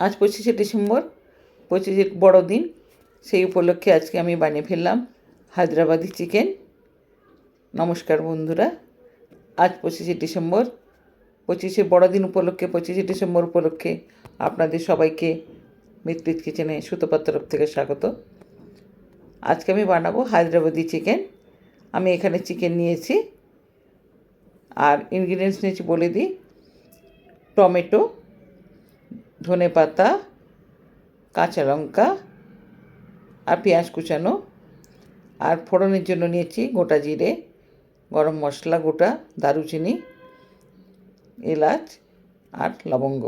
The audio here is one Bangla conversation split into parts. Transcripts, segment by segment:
আজ পঁচিশে ডিসেম্বর, পঁচিশে বড়দিন। সেই উপলক্ষে আজকে আমি বানিয়ে ফেললাম হায়দ্রাবাদি চিকেন। নমস্কার বন্ধুরা, আজ পঁচিশে ডিসেম্বর। পঁচিশে বড়দিন উপলক্ষে, পঁচিশে ডিসেম্বর উপলক্ষে আপনাদের সবাইকে মৃত্যুত কিচেনে সুতোপার তরফ থেকে স্বাগত। আজকে আমি বানাবো হায়দ্রাবাদি চিকেন। আমি এখানে চিকেন নিয়েছি। আর ইনগ্রিডিয়েন্টস নিয়েছি বলে দিই, টমেটো ধনে পাতা, কাঁচা লঙ্কা আর পেঁয়াজ কুচানো। আর ফোড়নের জন্য নিয়েছি গোটা জিরে, গরম মশলা গোটা, দারুচিনি, এলাচ আর লবঙ্গ।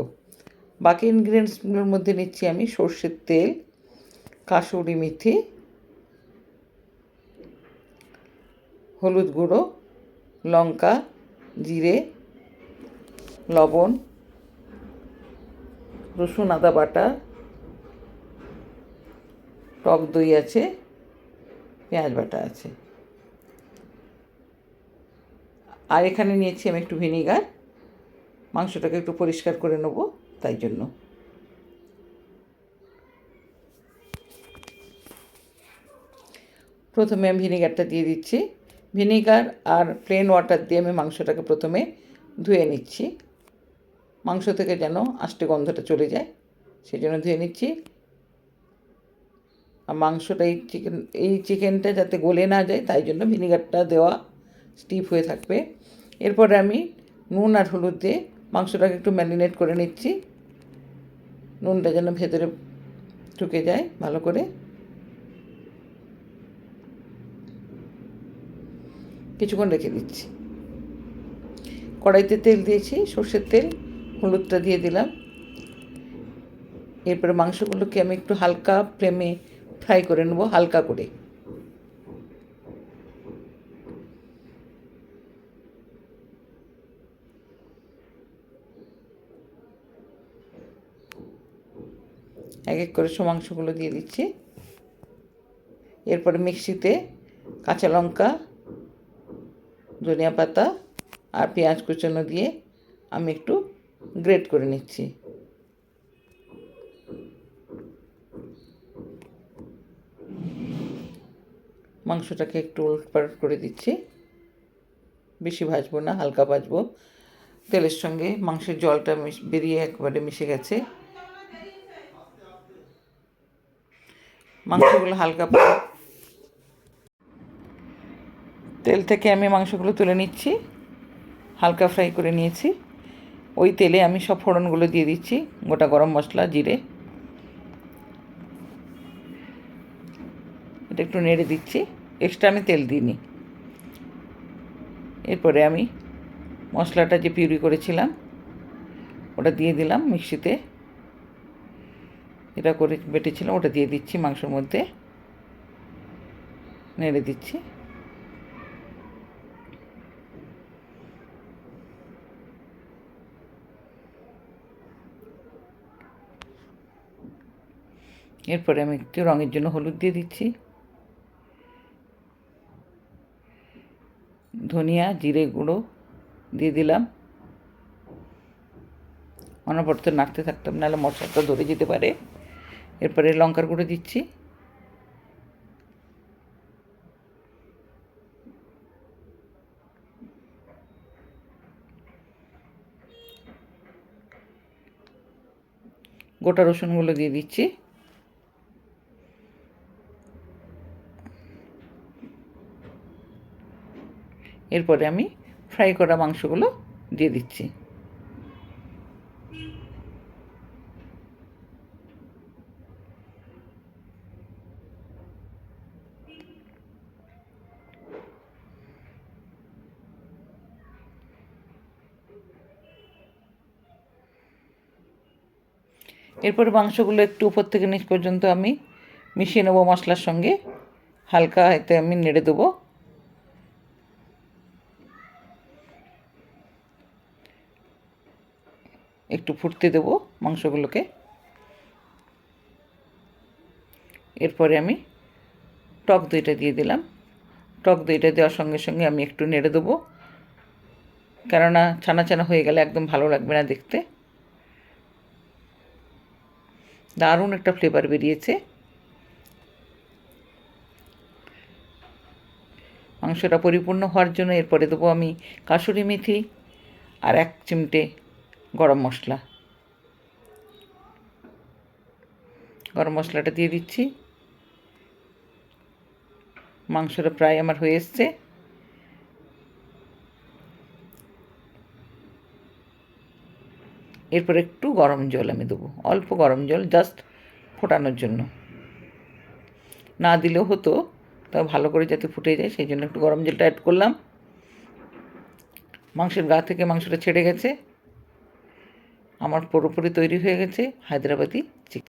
বাকি ইনগ্রিডিয়েন্টসগুলোর মধ্যে নিচ্ছি আমি সর্ষের তেল, কাসুরি মেথি, হলুদ গুঁড়ো, লঙ্কা, জিরে, লবণ রসুন, আদা বাটা, টক দই আছে, পেঁয়াজ বাটা আছে। আর এখানে নিয়েছি আমি একটু ভিনিগার। মাংসটাকে একটু পরিষ্কার করে নেব, তাই জন্য। প্রথমে আমি ভিনিগারটা দিয়ে দিচ্ছি। ভিনিগার আর প্লেন ওয়াটার দিয়ে আমি মাংসটাকে প্রথমে ধুয়ে নিচ্ছি। মাংস থেকে যেন আষ্টে গন্ধটা চলে যায়, সেই জন্য ধুয়ে নিচ্ছি। আর মাংসটা এই চিকেন এই চিকেনটা যাতে গলে না যায়, তাই জন্য ভিনিগারটা দেওয়া স্টিপ হয়ে থাকবে। এরপরে আমি নুন আর হলুদ দিয়ে মাংসটাকে একটু ম্যারিনেট করে নিচ্ছি। নুনটা যেন ভেতরে ঢুকে যায় ভালো করে। কিছুক্ষণ রেখে দিচ্ছি। কড়াইতে তেল দিয়েছি, সর্ষের তেল। হলুদটা দিয়ে দিলাম। এরপরে মাংসগুলোকে আমি একটু হালকা ফ্লেমে ফ্রাই করে নেব, হালকা করে। এক এক করে মাংসগুলো দিয়ে দিচ্ছি। এরপরে মিক্সিতে কাঁচা লঙ্কা, ধনিয়া পাতা আর পেঁয়াজ কুচানো দিয়ে আমি একটু গ্রেট করে নিচ্ছি। মাংসটাকে একটু উলটপালট করে দিচ্ছি। বেশি ভাজবো না, হালকা ভাজবো। তেলের সঙ্গে মাংসের জলটা বেরিয়ে একবারে মিশে গেছে। মাংসগুলো হালকা তেল থেকে আমি মাংসগুলো তুলে নিচ্ছি। হালকা ফ্রাই করে নিয়েছি। ওই তেলে আমি সব ফোড়নগুলো দিয়ে দিচ্ছি, গোটা গরম মশলা, জিরে। এটা একটু নেড়ে দিচ্ছি, এক্সট্রা আমি তেল দিইনি। এরপরে আমি মশলাটা যে পিউরি করেছিলাম, ওটা দিয়ে দিলাম মিক্সিতে। এটা করে বেটেছিলাম, ওটা দিয়ে দিচ্ছি মাংসের মধ্যে। নেড়ে দিচ্ছি। এরপরে আমি একটু রঙের জন্য হলুদ দিয়ে দিচ্ছি। ধনিয়া, জিরে গুঁড়ো দিয়ে দিলাম। অনবরত নাড়তে থাকতাম, নাহলে মশলাটা ধরে যেতে পারে। এরপরে লঙ্কার গুঁড়ো দিচ্ছি। গোটা রসুনগুলো দিয়ে দিচ্ছি। এরপরে আমি ফ্রাই করা মাংসগুলো দিয়ে দিচ্ছি। এরপরে মাংসগুলো একটু উপর থেকে নিচ পর্যন্ত আমি মিশিয়ে নেব মশলার সঙ্গে। হালকা এতে আমি নেড়ে দেবো। একটু ফুটতে দেবো মাংসগুলোকে। এরপরে আমি টক দইটা দিয়ে দিলাম। টক দইটা দেওয়ার সঙ্গে সঙ্গে আমি একটু নেড়ে দেবো। কেননা ছানা ছানা হয়ে গেলে একদম ভালো লাগবে না দেখতে। দারুণ একটা ফ্লেভার বেরিয়েছে। মাংসটা পরিপূর্ণ হওয়ার জন্য এরপরে দেবো আমি কাসুরি মেথি আর এক চিমটে গরম মশলা। গরম মশলাটা দিয়ে দিচ্ছি। মাংসটা প্রায় আমার হয়ে এসছে। এরপর একটু গরম জল আমি দেবো। অল্প গরম জল জাস্ট ফোটানোর জন্য। না দিলেও হতো তা ভালো করে যাতে ফুটে যায়, সেই জন্য একটু গরম জলটা অ্যাড করলাম। মাংসের গা থেকে মাংসটা ছেড়ে গেছে। আমার পুরোপুরি তৈরি হয়ে গেছে হায়দ্রাবাদি চিকেন